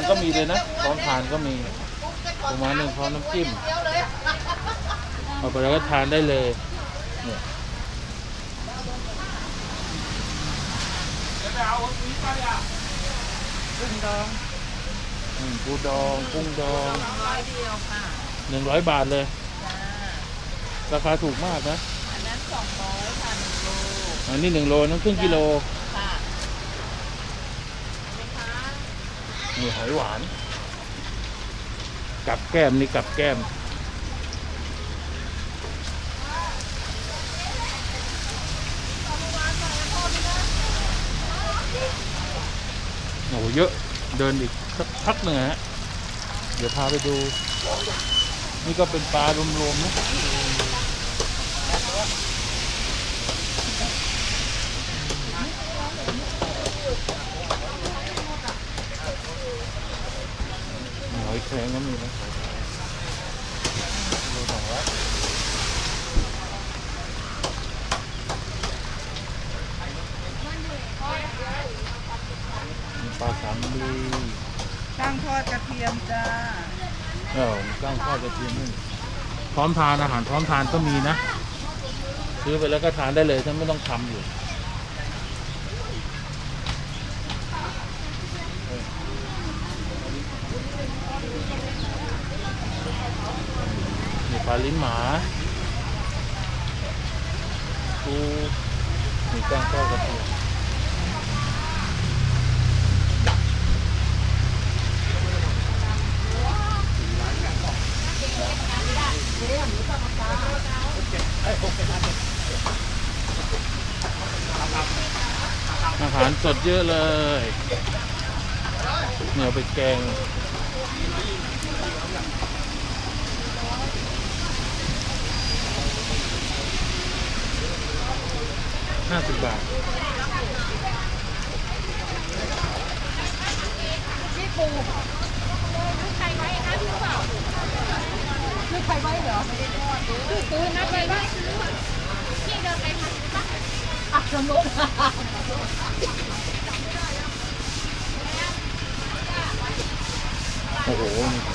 านก็มีเลยนะพร้อมทานก็มีประมาณหนึ่งพร้อมน้ำจิ้มเอาไปแล้วก็ทานได้เลยเนี่ยกุ้งดองอืมปูดองกุ้งดองร้อยเดียวค่ะหนึ่งร้อยบาทเลยจ้าราคาถูกมากนะ อันนั้นสองร้อยค่ะหนึ่งโลอันนี้หนึ่งโลนั่นครึ่งกิโล ค่ะไหมคะ นี่หอยหวาน กับแก้มนี่กับแก้ม โอ้โหเยอะ เดินอีกสักพักหนึ่งฮะ เดี๋ยวพาไปดู นี่ก็เป็นปลารวมๆนะ มีหอยแครงก็มีนะโลสองร้อยมีปลาสามลีตั้งทอดกระเทียมจ้าเออมีก้งทอดกระเทียมนี่พร้อมทานอาหารพร้อมทานก็มีนะ ซื้อไปแล้วก็ทานได้เลยถ้าไม่ต้องทำอยู่ มีปลาลิ้นหมาปูมีก้างทอดกระเทียมอาหารสดเยอะเลยเนี่ยไปแกง ห้าสิบบาทไม่ใครไว้เหรอซื้อนับไปไว้พี่เดินไปทางนี้ปะอะสมมติโอ้โห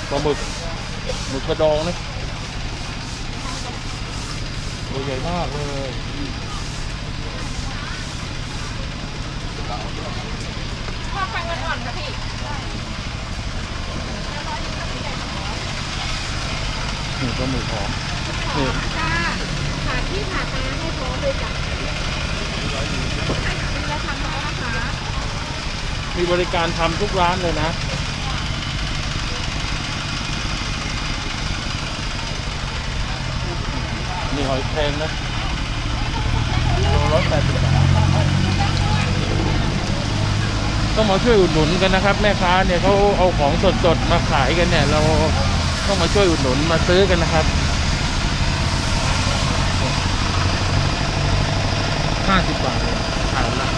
ปลาหมึกหมึกกระดองเนะตัวใหญ่มากเลย ทอดไฟอ่อนๆค่ะพี่นี่ปลาหมึกหอมนี่จ้าผ่าที่ผ่าตาให้พร้อมเลยจ้ะมีแล้วทำแล้วนะคะมีบริการทำทุกร้านเลยนะมีหอยแครงนะโลร้อยแปดสิบบาท ต้องมาช่วยอุดหนุนกันนะครับ แม่ค้าเนี่ยเขาเอาของสดๆมาขายกันเนี่ย เราต้องมาช่วยอุดหนุนมาซื้อกันนะครับห้าสิบบาทเลยขายละ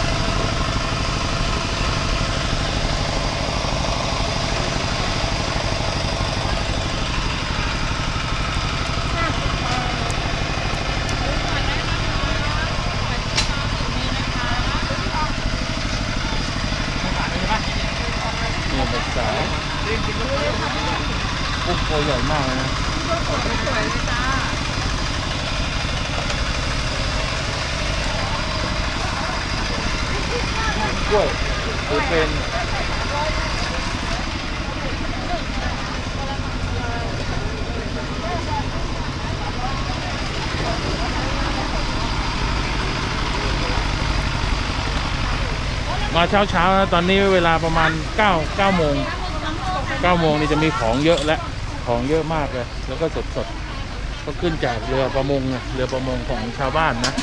เนี่ย แบบสายปุ๊บตัวใหญ่มากเลยนะสวยเลยจ้ากล้วยหรือเป็น มาเช้าเช้าๆนะตอนนี้เวลาประมาณ9 9โมง9โมงนี่จะมีของเยอะและของเยอะมากเลย แล้วก็สดสดๆก็ขึ้นจากเรือประมงนะเรือประมงของชาวบ้านนะ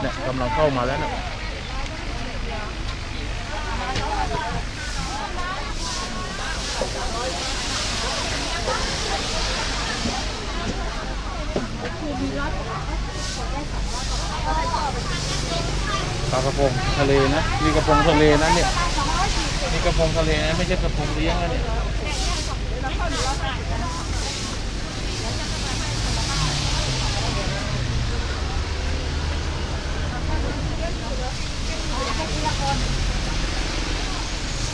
เนี่ยกำลังเข้ามาแล้วนะ ปลากระพงทะเลนะมีกระพงทะเลนะเนี่ยมีกระพงทะเลนะไม่ใช่กระพงเลี้ยงนะเนี่ย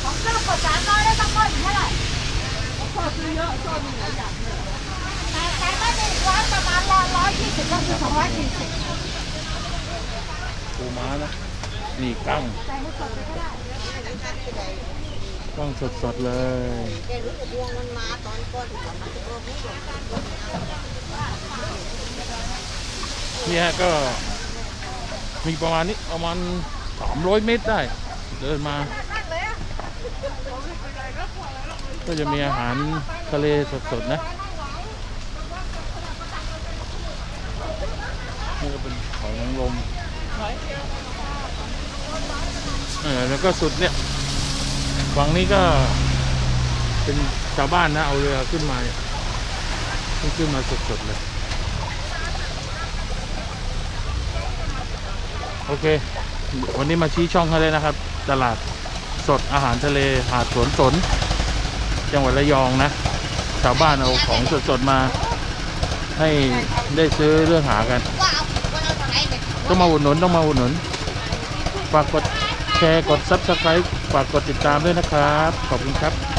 ของข้ากดสามร้อยได้ตั้งคนเท่าไหร่แต่แต่ก็หนึ่งร้อยประมาณร้อยร้อยยี่สิบก็คือสองร้อยสี่สิบ ปูม้านะนี่กั้งกั้งสดๆเลยแกรู้สึกดวงมันมาตอนก่อนถึงมันจะโดนไม่หลงนี่ฮะก็มีประมาณนี้ประมาณสามร้อยเมตรได้ เดินมา ก็จะมีอาหารทะเลสดๆนะนี่ก็เป็นหอยนางรม เออแล้วก็สุดเนี่ยฝั่งนี้ก็เป็นชาวบ้านนะเอาเรือขึ้นมาเนี่ยขึ้นมาสดๆเลย โอเค วันนี้มาชี้ช่องเขาเลยนะครับ ตลาดสดอาหารทะเลหาดสวนสน จังหวัดระยองนะ ชาวบ้านเอาของสดๆมาให้ได้ซื้อเรื่องหากัน ต้องมาอุดหนุนต้องมาอุดหนุนฝากกดแชร์กด Subscribe ฝากกดติดตามด้วยนะครับ ขอบคุณครับ